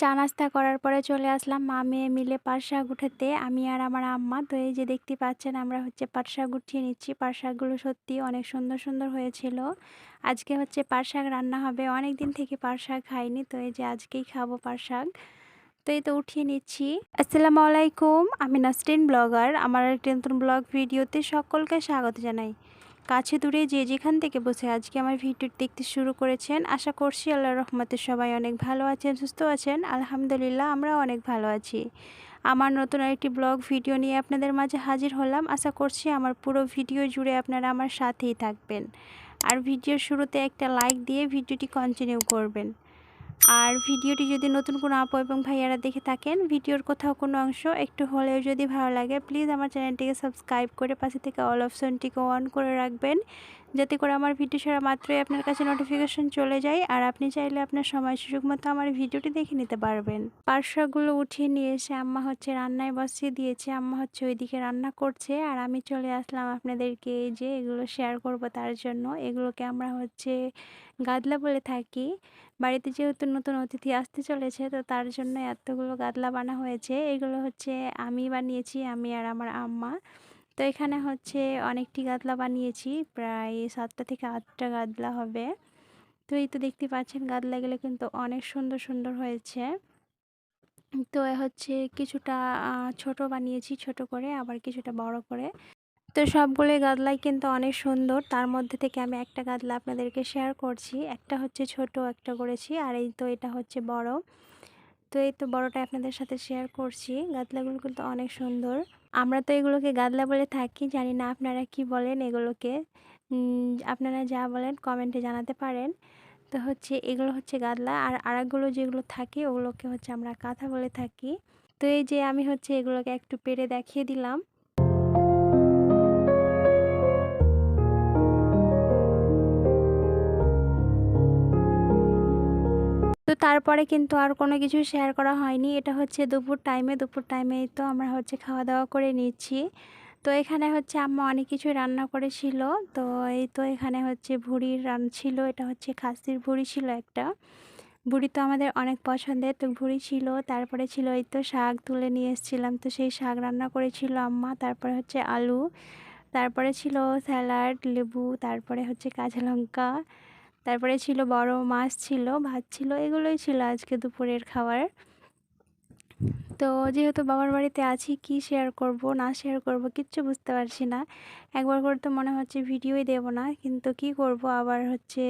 চা নাস্তা করার পরে চলে আসলাম মা মেয়ে মিলে পাট শাক উঠাতে আমি আর আমার আম্মা। তো এই যে দেখতে পাচ্ছেন, আমরা হচ্ছে পাট শাক উঠিয়ে নিচ্ছি। পাট শাকগুলো সত্যি অনেক সুন্দর সুন্দর হয়েছিল। আজকে হচ্ছে পাট শাক রান্না হবে। অনেক দিন থেকে পাট শাক খাইনি। তো এই যে আজকেই খাব পাট শাক তো এই তো উঠিয়ে নিচ্ছি। আসসালামু আলাইকুম। আমি নাসরিন ব্লগার। আমার নতুন ব্লগ ভিডিওতে সকলকে স্বাগত জানাই। কাছে দূরে যে যেখান থেকে বসে আজকে আমার ভিডিও দেখতে শুরু করেছেন, আশা করছি আল্লাহ রহমতে সবাই অনেক ভালো আছেন, সুস্থ আছেন। আলহামদুলিল্লাহ, আমরাও অনেক ভালো আছি। আমার নতুন আরেকটি ব্লগ ভিডিও নিয়ে আপনাদের মাঝে হাজির হলাম। আশা করছি আমার পুরো ভিডিও জুড়ে আপনারা আমার সাথেই থাকবেন। আর ভিডিওর শুরুতে একটা লাইক দিয়ে ভিডিওটি কন্টিনিউ করবেন। আর ভিডিওটি যদি নতুন কোনো আপু এবং ভাইয়ারা দেখে থাকেন, ভিডিওর কোথাও কোনো অংশ একটু হলেও যদি ভালো লাগে প্লিজ আমার চ্যানেলটিকে সাবস্ক্রাইব করে পাশে থেকে অল অপশনটিকে অন করে রাখবেন। যাতে করে আমার ভিডিও ছাড়া মাত্রই আপনার কাছে নোটিফিকেশন চলে যায় আর আপনি চাইলে আপনার সময় সুযোগ মতো আমার ভিডিওটি দেখে নিতে পারবেন। পার্শ্বগুলো উঠিয়ে নিয়ে এসে আম্মা হচ্ছে রান্নায় বসিয়ে দিয়েছে। আম্মা হচ্ছে ওইদিকে রান্না করছে আর আমি চলে আসলাম আপনাদেরকে যে এগুলো শেয়ার করব তার জন্য। এগুলোকে আমরা হচ্ছে গাদলা বলে থাকি। বাড়িতে যেহেতু নতুন অতিথি আসতে চলেছে, তো তার জন্য এতগুলো গাদলা বানা হয়েছে। এগুলো হচ্ছে আমি বানিয়েছি, আমি আর আমার আম্মা। তো এখানে হচ্ছে অনেকটি গাদলা বানিয়েছি, প্রায় সাতটা থেকে আটটা গাদলা হবে। তো এই তো দেখতে পাচ্ছেন, গাদলাগুলো কিন্তু অনেক সুন্দর সুন্দর হয়েছে। তো হচ্ছে কিছুটা ছোট বানিয়েছি, ছোট করে, আবার কিছুটা বড় করে। তো সবগুলো গাদলাই কিন্তু অনেক সুন্দর। তার মধ্যে থেকে আমি একটা গাদলা আপনাদেরকে শেয়ার করছি। একটা হচ্ছে ছোট, একটা করেছি। আর এই তো এটা হচ্ছে বড়। তো এই তো বড়টা আপনাদের সাথে শেয়ার করছি। গাদলাগুলো কিন্তু অনেক সুন্দর। আমরা তো এগুলোকে গাদলা বলে থাকি। জানি না আপনারা কি বলেন এগুলোকে। আপনারা যা বলেন কমেন্টে জানাতে পারেন। তো হচ্ছে এগুলো হচ্ছে গাদলা। আর আরেকগুলো যেগুলো থাকে, ওগুলোকে হচ্ছে আমরা কাঁথা বলে থাকি। তো এই যে আমি হচ্ছে এগুলোকে একটু পেরে দেখিয়ে দিলাম। তো তারপরে কিন্তু আর কোনো কিছু শেয়ার করা হয়নি। এটা হচ্ছে দুপুর টাইমে দুপুর টাইমেই তো আমরা হচ্ছে খাওয়া দাওয়া করে নিচ্ছি। তো এখানে হচ্ছে আম্মা অনেক কিছু রান্না করেছিল। তো এই তো এখানে হচ্ছে ভুড়ির রান ছিল। এটা হচ্ছে খাসির ভুড়ি ছিল একটা। ভুড়ি তো আমাদের অনেক পছন্দের। তো ভুড়ি ছিল। তারপরে ছিল এই তো শাক তুলে নিয়ে এসেছিলাম। তো সেই শাক রান্না করেছিল আম্মা। তারপরে হচ্ছে আলু। তারপরে ছিল স্যালাড, লেবু। তারপরে হচ্ছে কাঁচা লঙ্কা। তারপরে ছিল বড় মাছ ছিল, ভাত ছিল, এগুলোই ছিল আজকে দুপুরের খাবার। তো যেহেতু বাবার বাড়িতে আছি, কি শেয়ার করব, না শেয়ার করব কিচ্ছু বুঝতে পারছি না। একবার করে তো মনে হচ্ছে ভিডিওই দেব না, কিন্তু কি করব আবার হচ্ছে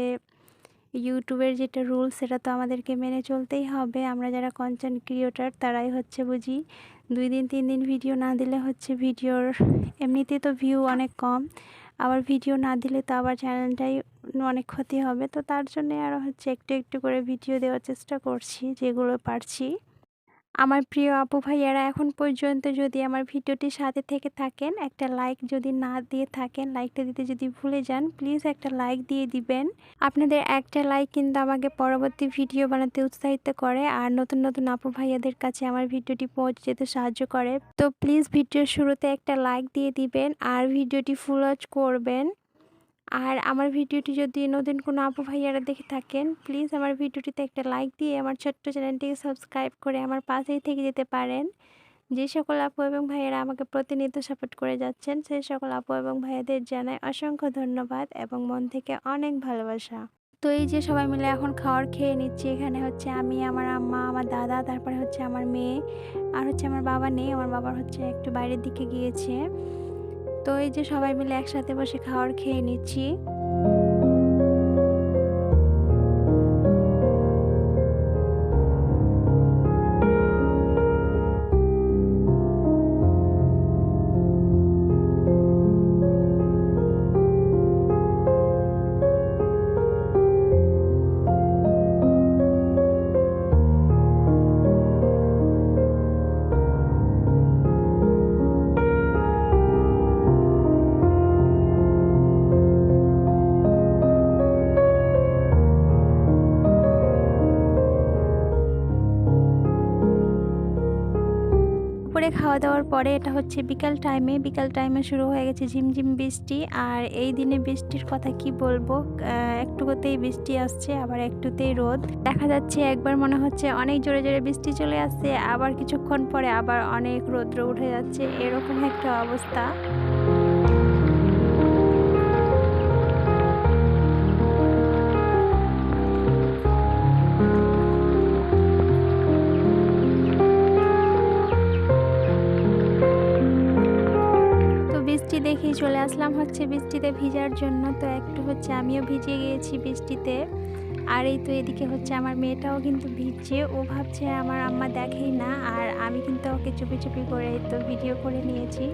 ইউটিউবের যেটা রুলস সেটা তো আমাদেরকে মেনে চলতেই হবে। আমরা যারা কন্টেন্ট ক্রিয়েটার তারাই হচ্ছে বুঝি। দুই দিন, তিন দিন ভিডিও না দিলে হচ্ছে ভিডিওর এমনিতে তো ভিউ অনেক কম। আবার ভিডিও না দিলে তো আবার চ্যানেলটাই অনেক ক্ষতি হবে। তো তার জন্যে আরও হচ্ছে একটু একটু করে ভিডিও দেওয়ার চেষ্টা করছি, যেগুলো পারছি। আমার প্রিয় আপু ভাইয়ারা, এখন পর্যন্ত যদি আমার ভিডিওটির সাথে থেকে থাকেন, একটা লাইক যদি না দিয়ে থাকেন লাইকটা দিতে যদি ভুলে যান প্লিজ একটা লাইক দিয়ে দিবেন। আপনাদের একটা লাইক কিন্তু আমাকে পরবর্তী ভিডিও বানাতে উৎসাহিত করে, আর নতুন নতুন আপু ভাইয়াদের কাছে আমার ভিডিওটি পৌঁছে যেতে সাহায্য করে। তো প্লিজ ভিডিওর শুরুতে একটা লাইক দিয়ে দিবেন, আর ভিডিওটি ফুল ওয়াচ করবেন। আর আমার ভিডিওটি যদি নতুন কোনো আপু ভাইয়ারা দেখে থাকেন প্লিজ আমার ভিডিওটিতে একটা লাইক দিয়ে আমার ছোট্ট চ্যানেলটিকে সাবস্ক্রাইব করে আমার পাশেই থেকে যেতে পারেন। যে সকল আপু এবং ভাইয়েরা আমাকে প্রতিনিয়ত সাপোর্ট করে যাচ্ছেন সেই সকল আপু এবং ভাইয়াদের জানাই অসংখ্য ধন্যবাদ এবং মন থেকে অনেক ভালোবাসা। তো এই যে সবাই মিলে এখন খাওয়ার খেয়ে নিচ্ছি, এখানে হচ্ছে আমি, আমার আম্মা, আমার দাদা, তারপরে হচ্ছে আমার মেয়ে, আর হচ্ছে আমার বাবা নেই, আমার বাবার হচ্ছে একটু বাইরের দিকে গিয়েছে। তো এই যে সবাই মিলে একসাথে বসে খাওয়ার খেয়ে নিচ্ছি। দুপুরে খাওয়া দাওয়ার পরে এটা হচ্ছে বিকাল টাইমে বিকাল টাইমে শুরু হয়ে গেছে ঝিমঝিম বৃষ্টি। আর এই দিনে বৃষ্টির কথা কি বলব? একটুকুতেই বৃষ্টি আসছে, আবার একটুতেই রোদ। দেখা যাচ্ছে একবার মনে হচ্ছে অনেক জোরে জোরে বৃষ্টি চলে আসছে, আবার কিছুক্ষণ পরে আবার অনেক রৌদ্র উঠে যাচ্ছে। এরকম একটা অবস্থা। দেখেই চলে আসলাম হচ্ছে বৃষ্টিতে ভিজার জন্য। তো একটু হচ্ছে আমিও ভিজে গিয়েছি বৃষ্টিতে। আর এই তো এদিকে হচ্ছে আমার মেয়েটাও কিন্তু ভিজছে। ও ভাবছে আমার আম্মা দেখেই না, আর আমি কিন্তু ওকে চুপি চুপি করে তো ভিডিও করে নিয়েছি।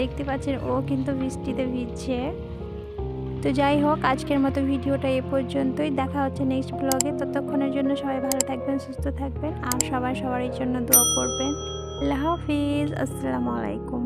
দেখতে পাচ্ছেন, ও কিন্তু বৃষ্টিতে ভিজছে। তো যাই হোক, আজকের মতো ভিডিওটা এ পর্যন্তই। দেখা হচ্ছে নেক্সট ব্লগে ততক্ষণের জন্য সবাই ভালো থাকবেন, সুস্থ থাকবেন, আর সবাই সবার জন্য দোয়া করবেন। আল্লাহ হাফিজ। আসসালামু আলাইকুম।